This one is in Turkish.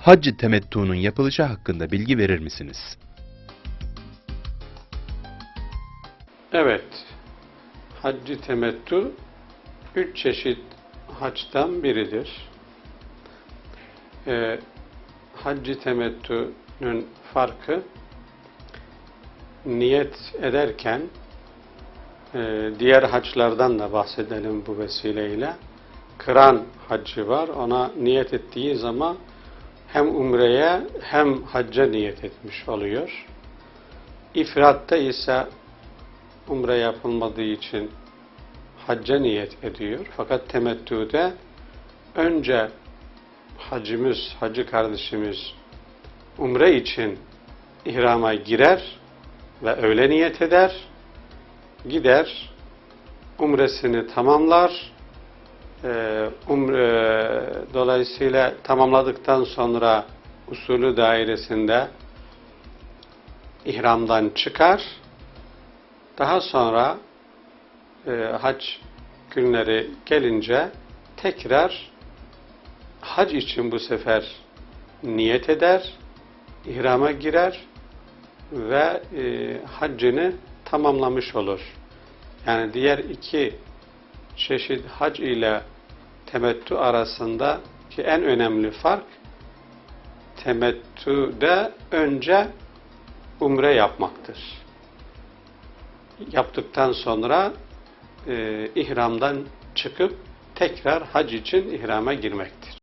Hac temettu'nun yapılışı hakkında bilgi verir misiniz? Evet, haccı temettü üç çeşit haçtan biridir. Ee, haccı temettünün farkı niyet ederken e, diğer haçlardan da bahsedelim bu vesileyle. Kıran haccı var. Ona niyet ettiği zaman hem umreye hem hacca niyet etmiş oluyor. İfratta ise umre yapılmadığı için hacca niyet ediyor. Fakat temettüde önce hacımız, hacı kardeşimiz umre için ihrama girer ve öyle niyet eder. Gider, umresini tamamlar. Ee, umre, dolayısıyla tamamladıktan sonra usulü dairesinde ihramdan çıkar. Daha sonra e, hac günleri gelince tekrar hac için bu sefer niyet eder, ihrama girer ve e, haccını tamamlamış olur. Yani diğer iki çeşit hac ile temettü arasındaki en önemli fark temettüde önce umre yapmaktır yaptıktan sonra e, ihramdan çıkıp tekrar hac için ihrama girmektir.